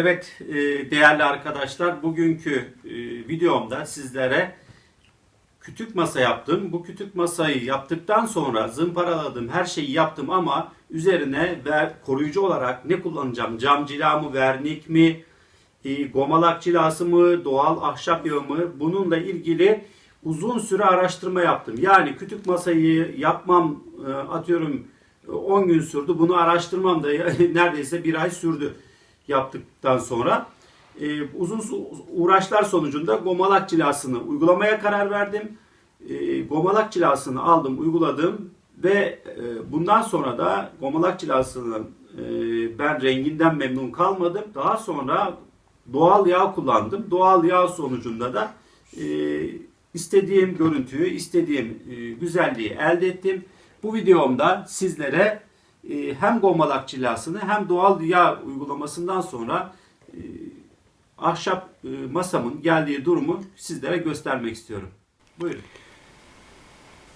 Evet e, değerli arkadaşlar bugünkü e, videomda sizlere kütük masa yaptım. Bu kütük masayı yaptıktan sonra zımparaladım her şeyi yaptım ama üzerine ve koruyucu olarak ne kullanacağım? Cam cila mı, vernik mi, e, gomalak cilası mı, doğal ahşap yağı mı? Bununla ilgili uzun süre araştırma yaptım. Yani kütük masayı yapmam atıyorum e, 10 gün sürdü. Bunu araştırmam da neredeyse bir ay sürdü yaptıktan sonra. E, uzun uğraşlar sonucunda gomalak cilasını uygulamaya karar verdim. E, gomalak cilasını aldım, uyguladım ve e, bundan sonra da gomalak cilasının e, ben renginden memnun kalmadım. Daha sonra doğal yağ kullandım. Doğal yağ sonucunda da e, istediğim görüntüyü, istediğim e, güzelliği elde ettim. Bu videomda sizlere e, hem gomalak cilasını hem doğal yağ uygulamasından sonra e, ahşap e, masamın geldiği durumu sizlere göstermek istiyorum. Buyurun.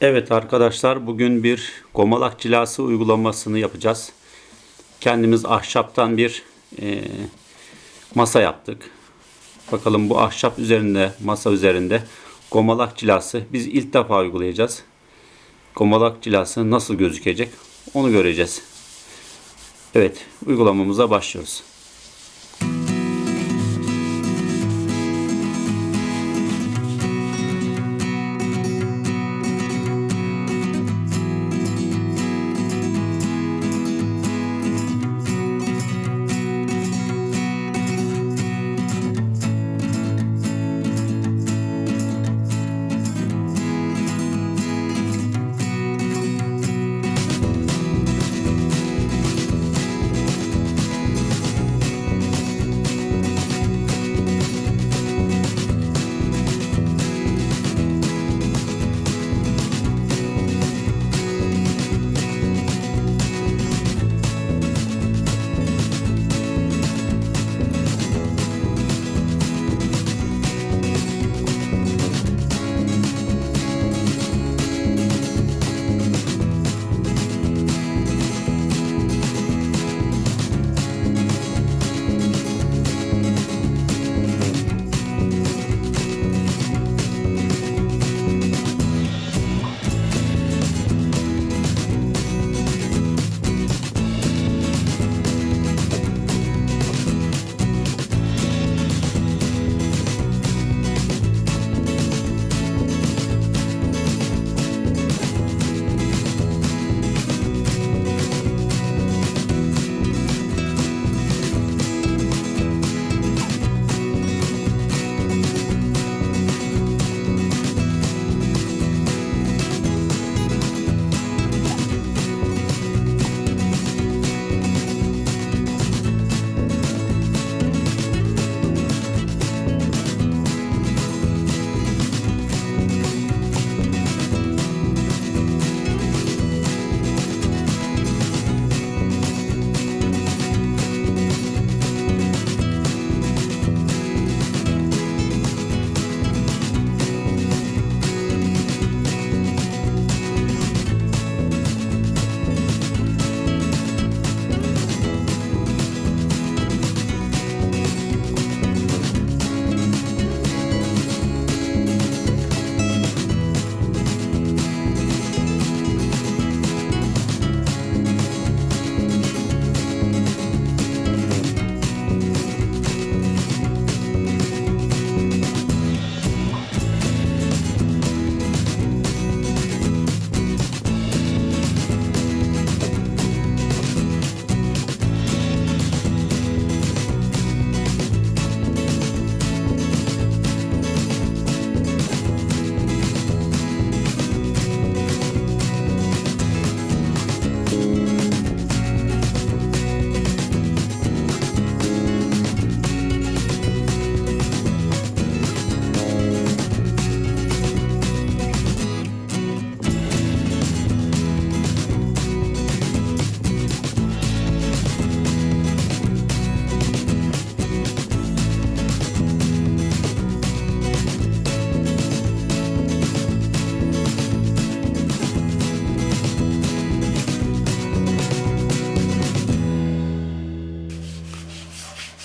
Evet arkadaşlar bugün bir gomalak cilası uygulamasını yapacağız. Kendimiz ahşaptan bir e, masa yaptık. Bakalım bu ahşap üzerinde, masa üzerinde gomalak cilası biz ilk defa uygulayacağız. Gomalak cilası nasıl gözükecek onu göreceğiz. Evet uygulamamıza başlıyoruz.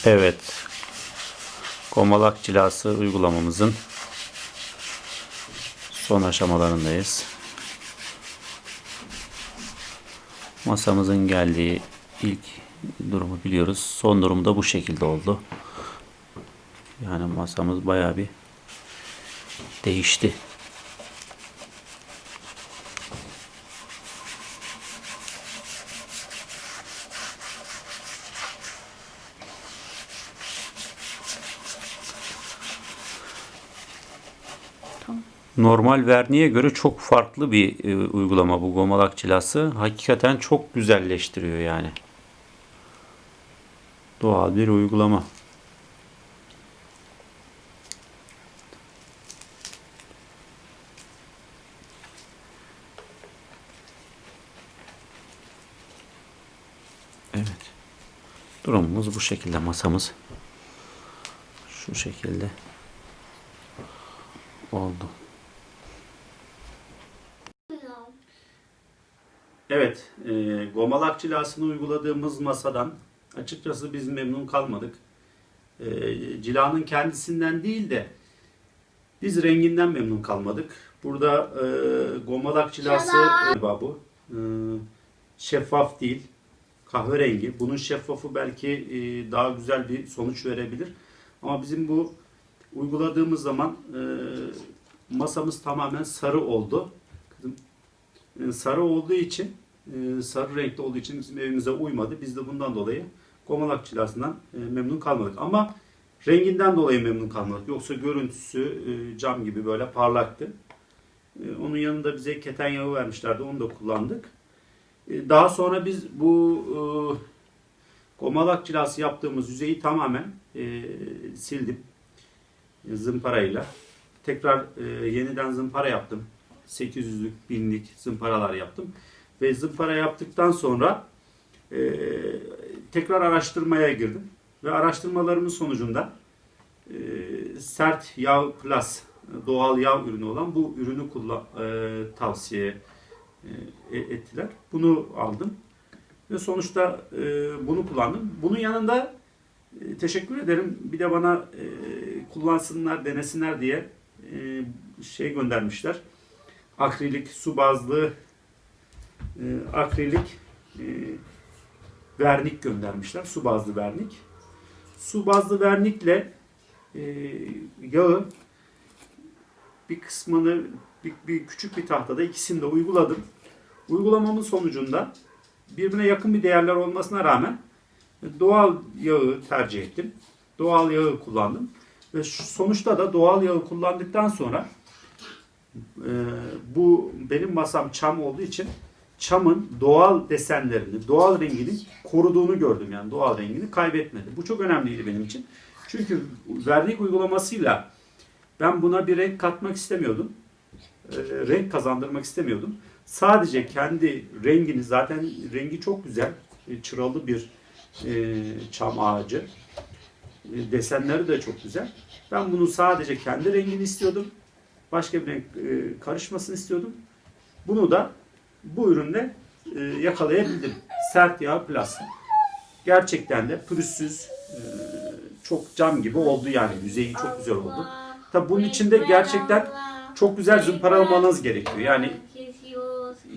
Evet. Gomalak cilası uygulamamızın son aşamalarındayız. Masamızın geldiği ilk durumu biliyoruz. Son durumu da bu şekilde oldu. Yani masamız bayağı bir değişti. Normal verniğe göre çok farklı bir e, uygulama bu gomalak cilası. Hakikaten çok güzelleştiriyor yani. Doğal bir uygulama. Evet. Durumumuz bu şekilde masamız. Şu şekilde oldu. Evet, e, gomalak cilasını uyguladığımız masadan açıkçası biz memnun kalmadık. E, cilanın kendisinden değil de biz renginden memnun kalmadık. Burada e, gomalak cilası galiba bu. E, şeffaf değil, kahverengi. Bunun şeffafı belki e, daha güzel bir sonuç verebilir. Ama bizim bu uyguladığımız zaman e, masamız tamamen sarı oldu. Kızım, e, sarı olduğu için e, sarı renkte olduğu için bizim evimize uymadı. Biz de bundan dolayı gomalak cilasından e, memnun kalmadık. Ama renginden dolayı memnun kalmadık. Yoksa görüntüsü e, cam gibi böyle parlaktı. Onun yanında bize keten yağı vermişlerdi. Onu da kullandık. Daha sonra biz bu gomalak cilası yaptığımız yüzeyi tamamen sildim. Zımparayla. Tekrar yeniden zımpara yaptım. 800'lük, 1000'lik zımparalar yaptım. Ve zımpara yaptıktan sonra e, tekrar araştırmaya girdim. Ve araştırmalarımın sonucunda e, sert yağ plus doğal yağ ürünü olan bu ürünü kullan, e, tavsiye e, ettiler. Bunu aldım. Ve sonuçta e, bunu kullandım. Bunun yanında e, teşekkür ederim. Bir de bana e, kullansınlar, denesinler diye e, şey göndermişler. Akrilik, su bazlı e, akrilik e, vernik göndermişler. Su bazlı vernik. Su bazlı vernikle e, yağı bir kısmını bir, bir küçük bir tahtada ikisini de uyguladım. Uygulamamın sonucunda birbirine yakın bir değerler olmasına rağmen doğal yağı tercih ettim. Doğal yağı kullandım. Ve sonuçta da doğal yağı kullandıktan sonra e, bu benim masam çam olduğu için çamın doğal desenlerini, doğal rengini koruduğunu gördüm yani doğal rengini kaybetmedi. Bu çok önemliydi benim için. Çünkü vernik uygulamasıyla ben buna bir renk katmak istemiyordum. E, renk kazandırmak istemiyordum. Sadece kendi rengini zaten rengi çok güzel, e, çıralı bir e, çam ağacı. E, desenleri de çok güzel. Ben bunu sadece kendi rengini istiyordum. Başka bir renk e, karışmasını istiyordum. Bunu da bu ürünle e, yakalayabildim. Sert yağ plus. Gerçekten de pürüzsüz, e, çok cam gibi oldu yani. Yüzeyi çok güzel oldu. Tabi bunun için de gerçekten çok güzel zımparalamanız gerekiyor. Yani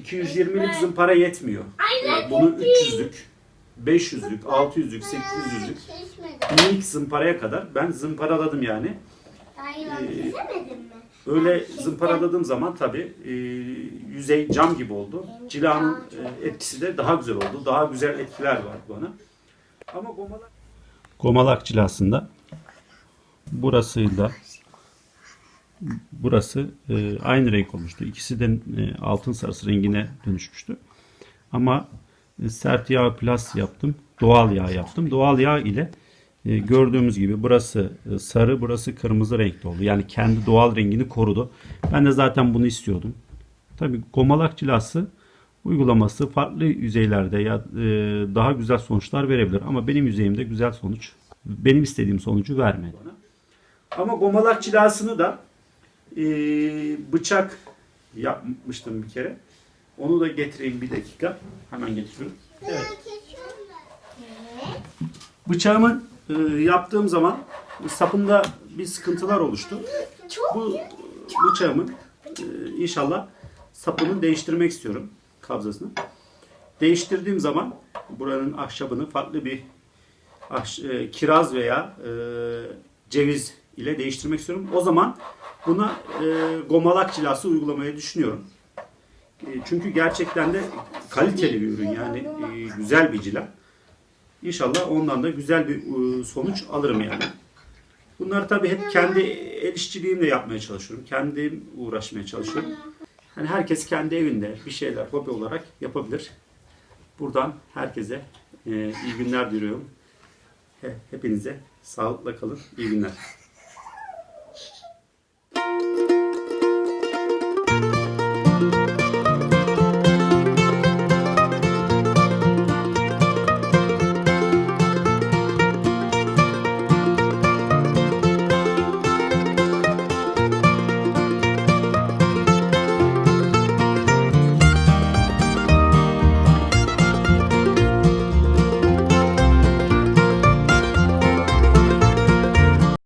220'lik zımpara yetmiyor. Bunu 300'lük, 500'lük, 600'lük, 800'lük minik zımparaya kadar ben zımparaladım yani. Ee, Öyle zımparaladığım zaman tabi yüzey cam gibi oldu. Cilanın e, etkisi de daha güzel oldu. Daha güzel etkiler var bana. Ama gomalak, gomalak cilasında burasıyla burası e, aynı renk olmuştu. İkisi de e, altın sarısı rengine dönüşmüştü. Ama e, sert yağ plus yaptım. Doğal yağ yaptım. Doğal yağ ile e, gördüğümüz gibi burası e, sarı, burası kırmızı renkte oldu. Yani kendi doğal rengini korudu. Ben de zaten bunu istiyordum. Tabii gomalak cilası uygulaması farklı yüzeylerde ya e, daha güzel sonuçlar verebilir. Ama benim yüzeyimde güzel sonuç, benim istediğim sonucu vermedi. Ama gomalak cilasını da e, bıçak yapmıştım bir kere. Onu da getireyim bir dakika. Hemen getiriyorum. Evet. Bıçağımın yaptığım zaman sapında bir sıkıntılar oluştu. Bu bıçağımın e, inşallah sapını değiştirmek istiyorum kabzasını. Değiştirdiğim zaman buranın ahşabını farklı bir ahş- e, kiraz veya e, ceviz ile değiştirmek istiyorum. O zaman buna e, gomalak cilası uygulamayı düşünüyorum. E, çünkü gerçekten de kaliteli bir ürün yani e, güzel bir cila. İnşallah ondan da güzel bir e, sonuç alırım yani. Bunları tabii hep kendi el işçiliğimle yapmaya çalışıyorum. Kendim uğraşmaya çalışıyorum. Hani herkes kendi evinde bir şeyler hobi olarak yapabilir. Buradan herkese e, iyi günler diliyorum. He- Hepinize sağlıkla kalın. İyi günler.